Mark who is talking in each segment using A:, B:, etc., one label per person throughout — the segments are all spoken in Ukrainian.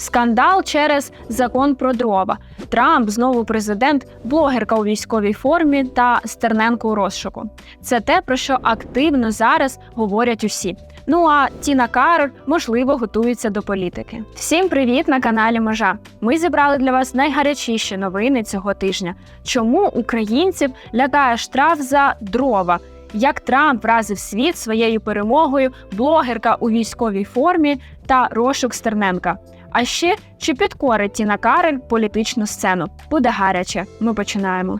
A: Скандал через закон про дрова. Трамп знову президент, блогерка у військовій формі та Стерненко у розшуку. Це те, про що активно зараз говорять усі. Ну а Тіна Кароль, можливо, готується до політики. Всім привіт на каналі Межа. Ми зібрали для вас найгарячіші новини цього тижня. Чому українців лякає штраф за дрова? Як Трамп вразив світ своєю перемогою, блогерка у військовій формі та розшук Стерненка. А ще чи підкорить Тіна Карель політичну сцену? Буде гаряче. Ми починаємо.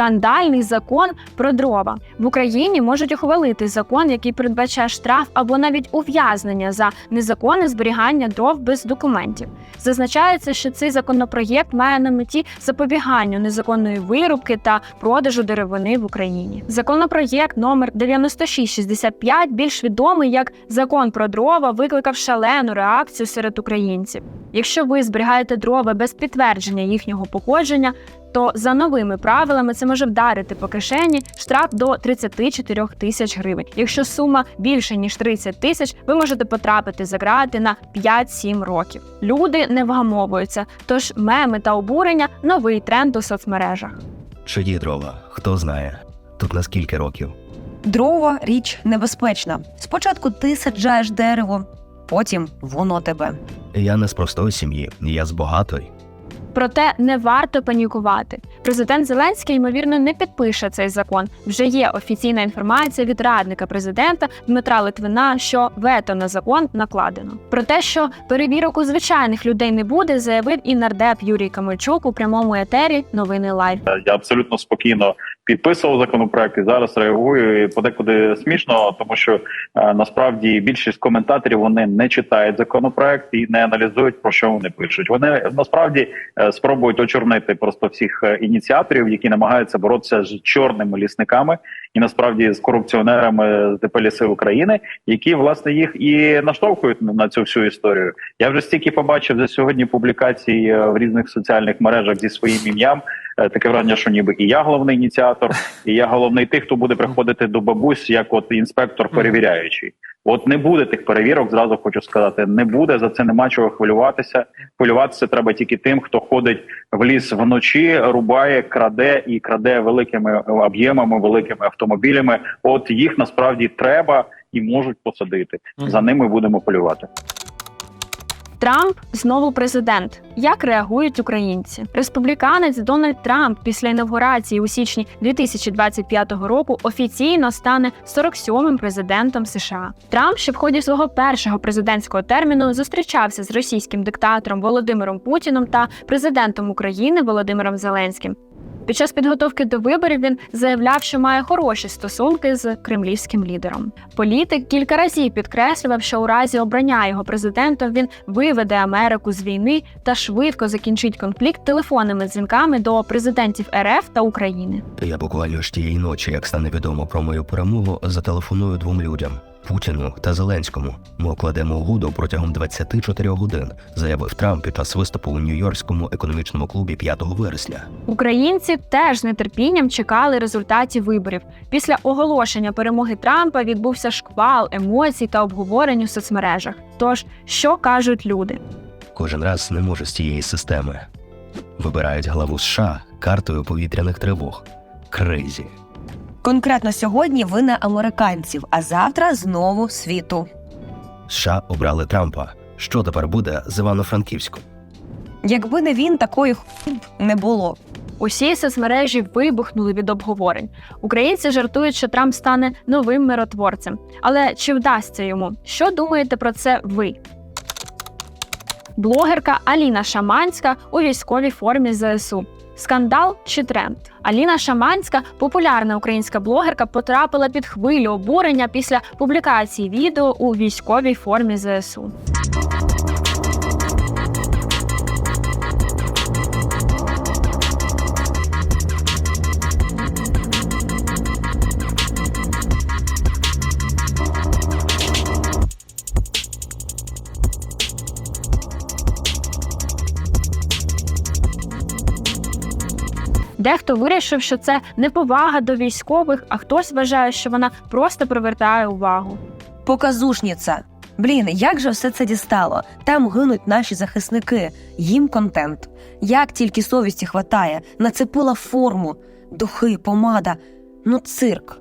A: Скандальний закон про дрова в Україні можуть ухвалити закон, який передбачає штраф або навіть ув'язнення за незаконне зберігання дров без документів. Зазначається, що цей законопроєкт має на меті запобіганню незаконної вирубки та продажу деревини в Україні. Законопроєкт номер 9665, більш відомий як закон про дрова, викликав шалену реакцію серед українців. Якщо ви зберігаєте дрова без підтвердження їхнього походження, то за новими правилами це може вдарити по кишені штраф до 34 тисяч гривень. Якщо сума більше ніж 30 тисяч, ви можете потрапити за грати на 5-7 років. Люди не вгамовуються, тож меми та обурення новий тренд у соцмережах.
B: Чиї дрова, хто знає. Тут на скільки років?
C: Дрова річ небезпечна. Спочатку ти саджаєш дерево, потім воно тебе.
B: Я не з простої сім'ї, я з багатої.
A: Проте не варто панікувати. Президент Зеленський ймовірно не підпише цей закон. Вже є офіційна інформація від радника президента Дмитра Литвина, що вето на закон накладено. Про те, що перевірок у звичайних людей не буде, заявив і нардеп Юрій Камельчук у прямому етері новини Лайв.
D: Я абсолютно спокійно підписував законопроект і зараз реагую. І подекуди смішно, тому що е, насправді більшість коментаторів вони не читають законопроект і не аналізують про що вони пишуть. Вони насправді е, спробують очорнити просто всіх е, ініціаторів, які намагаються боротися з чорними лісниками і насправді з корупціонерами з ДП «Ліси України, які власне їх і наштовхують на цю всю історію. Я вже стільки побачив за сьогодні публікацій е, в різних соціальних мережах зі своїм ім'ям. Е, Таке враження, що ніби і я головний ініціатор, і я головний тих, хто буде приходити до бабусь, як от інспектор перевіряючий. От не буде тих перевірок, зразу хочу сказати. Не буде за це нема чого хвилюватися. Хвилюватися треба тільки тим, хто ходить в ліс вночі, рубає, краде і краде великими об'ємами, великими автомобілями. От їх насправді треба і можуть посадити. За ними будемо полювати.
A: Трамп знову президент. Як реагують українці? Республіканець Дональд Трамп після інавгурації у січні 2025 року офіційно стане 47-м президентом США. Трамп ще в ході свого першого президентського терміну зустрічався з російським диктатором Володимиром Путіном та президентом України Володимиром Зеленським. Під час підготовки до виборів він заявляв, що має хороші стосунки з кремлівським лідером. Політик кілька разів підкреслював, що у разі обрання його президентом він виведе Америку з війни та швидко закінчить конфлікт телефонними дзвінками до президентів РФ та України.
B: Я буквально ж тієї ночі, як стане відомо про мою перемогу, зателефоную двом людям Путіну та Зеленському. Ми укладемо угоду протягом 24 годин, заявив Трамп під час виступу у Нью-Йоркському економічному клубі 5 вересня.
A: Українці теж з нетерпінням чекали результатів виборів. Після оголошення перемоги Трампа відбувся шквал емоцій та обговорень у соцмережах. Тож, що кажуть люди?
B: Кожен раз не може з цієї системи. Вибирають главу США картою повітряних тривог. Крейзі.
C: Конкретно сьогодні вина американців, а завтра знову світу.
B: США обрали Трампа. Що тепер буде з Івано-Франківськом?
C: Якби не він, такої хуй не було.
A: Усі соцмережі вибухнули від обговорень. Українці жартують, що Трамп стане новим миротворцем. Але чи вдасться йому? Що думаєте про це ви? Блогерка Аліна Шаманська у військовій формі ЗСУ. Скандал чи тренд? Аліна Шаманська, популярна українська блогерка, потрапила під хвилю обурення після публікації відео у військовій формі ЗСУ. Дехто вирішив, що це неповага до військових, а хтось вважає, що вона просто привертає увагу.
C: Показушниця. Блін, як же все це дістало? Там гинуть наші захисники, їм контент. Як тільки совісті хватає, нацепила форму, духи, помада. Ну, цирк.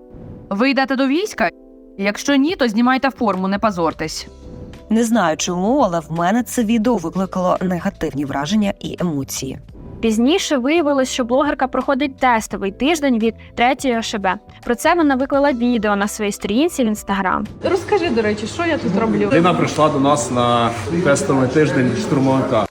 E: Ви йдете до війська? Якщо ні, то знімайте форму, не позортесь.
C: Не знаю чому, але в мене це відео викликало негативні враження і емоції.
A: Пізніше виявилось, що блогерка проходить тестовий тиждень від третьої ШБ. Про це вона виклала відео на своїй сторінці в інстаграм.
F: Розкажи, до речі, що я тут роблю?
G: Людина прийшла до нас на тестовий тиждень штурмовика.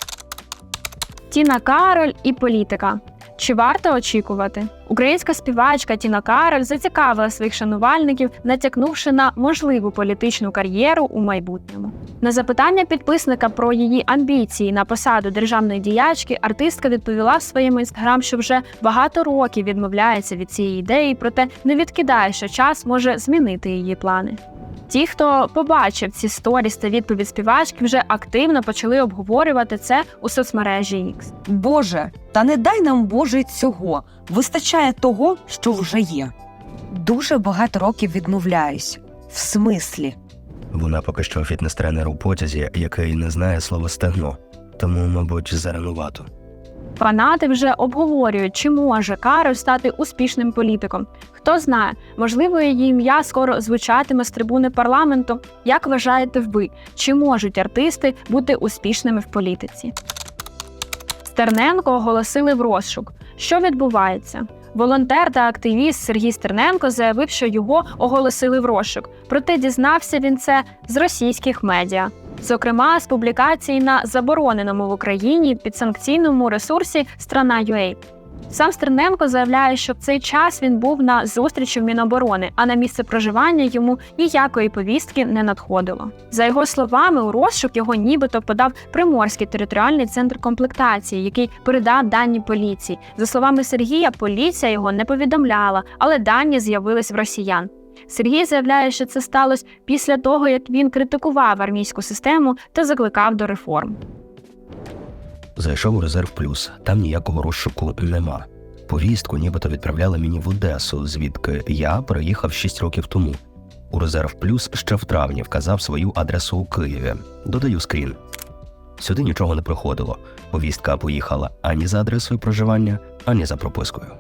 A: Тіна Кароль і політика. Чи варто очікувати? Українська співачка Тіна Кароль зацікавила своїх шанувальників, натякнувши на можливу політичну кар'єру у майбутньому. На запитання підписника про її амбіції на посаду державної діячки артистка відповіла в своєму інстаграм, що вже багато років відмовляється від цієї ідеї, проте не відкидає, що час може змінити її плани. Ті, хто побачив ці сторіс та відповідь співачки, вже активно почали обговорювати це у соцмережі X.
C: Боже, та не дай нам Боже цього. Вистачає того, що вже є. Дуже багато років відмовляюсь. В смислі?
B: Вона поки що фітнес-тренер у потязі, який не знає слова стегно, тому, мабуть, заранувато.
A: Фанати вже обговорюють, чи може Кароль стати успішним політиком. Хто знає, можливо, її ім'я скоро звучатиме з трибуни парламенту. Як вважаєте ви, чи можуть артисти бути успішними в політиці? Стерненко оголосили в розшук. Що відбувається? Волонтер та активіст Сергій Стерненко заявив, що його оголосили в розшук. Проте дізнався він це з російських медіа. Зокрема, з публікації на забороненому в Україні підсанкційному ресурсі Страна.ua. Сам Стерненко заявляє, що в цей час він був на зустрічі в Міноборони, а на місце проживання йому ніякої повістки не надходило. За його словами, у розшук його нібито подав Приморський територіальний центр комплектації, який передав дані поліції. За словами Сергія, поліція його не повідомляла, але дані з'явились в росіян. Сергій заявляє, що це сталося після того, як він критикував армійську систему та закликав до реформ.
B: Зайшов у резерв плюс, там ніякого розшуку нема. Повістку нібито відправляли мені в Одесу, звідки я переїхав 6 років тому. У резерв плюс ще в травні вказав свою адресу у Києві. Додаю скрін. Сюди нічого не приходило. Повістка поїхала ані за адресою проживання, ані за пропискою.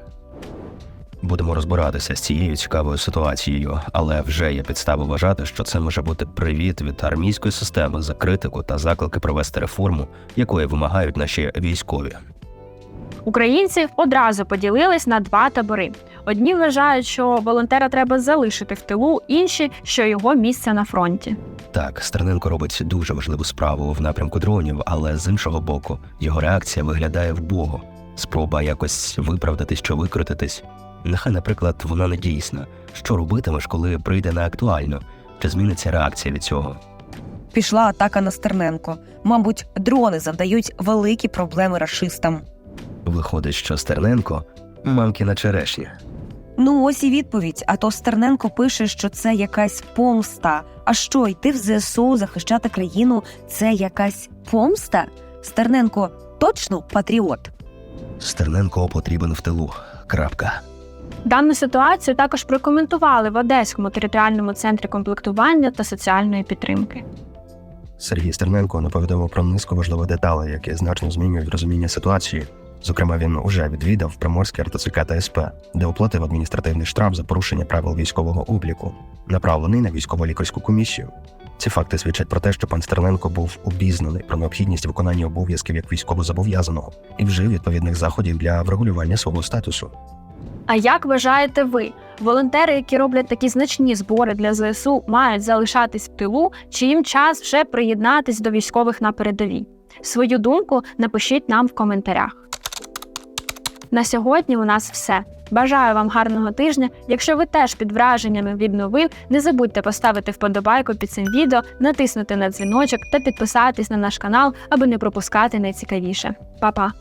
B: Будемо розбиратися з цією цікавою ситуацією, але вже є підстави вважати, що це може бути привіт від армійської системи за критику та заклики провести реформу, якої вимагають наші військові.
A: Українці одразу поділились на два табори. Одні вважають, що волонтера треба залишити в тилу, інші, що його місце на фронті.
B: Так, Стерненко робить дуже важливу справу в напрямку дронів, але з іншого боку, його реакція виглядає вбого. Спроба якось виправдатись чи викрутитись. Нехай, наприклад, вона не дійсна. Що робитимеш, коли прийде на актуально? Чи зміниться реакція від цього?
C: Пішла атака на Стерненко. Мабуть, дрони завдають великі проблеми рашистам.
B: Виходить, що Стерненко мамкіна черешня.
C: Ну, ось і відповідь. А то Стерненко пише, що це якась помста. А що, йти в ЗСУ, захищати країну це якась помста? Стерненко точно патріот.
B: Стерненко потрібен в тилу. Крапка.
A: Дану ситуацію також прокоментували в Одеському територіальному центрі комплектування та соціальної підтримки.
B: Сергій Стерненко не повідомив про низку важливих деталей, які значно змінюють розуміння ситуації. Зокрема, він уже відвідав Приморський РТЦК та СП, де оплатив адміністративний штраф за порушення правил військового обліку, направлений на військово-лікарську комісію. Ці факти свідчать про те, що пан Стерненко був обізнаний про необхідність виконання обов'язків як військовозобов'язаного і вжив відповідних заходів для врегулювання свого статусу.
A: А як вважаєте ви, волонтери, які роблять такі значні збори для ЗСУ, мають залишатись в тилу, чи їм час вже приєднатись до військових на передовій? Свою думку напишіть нам в коментарях. На сьогодні у нас все. Бажаю вам гарного тижня. Якщо ви теж під враженнями від новин, не забудьте поставити вподобайку під цим відео, натиснути на дзвіночок та підписатись на наш канал, аби не пропускати найцікавіше. Па-па!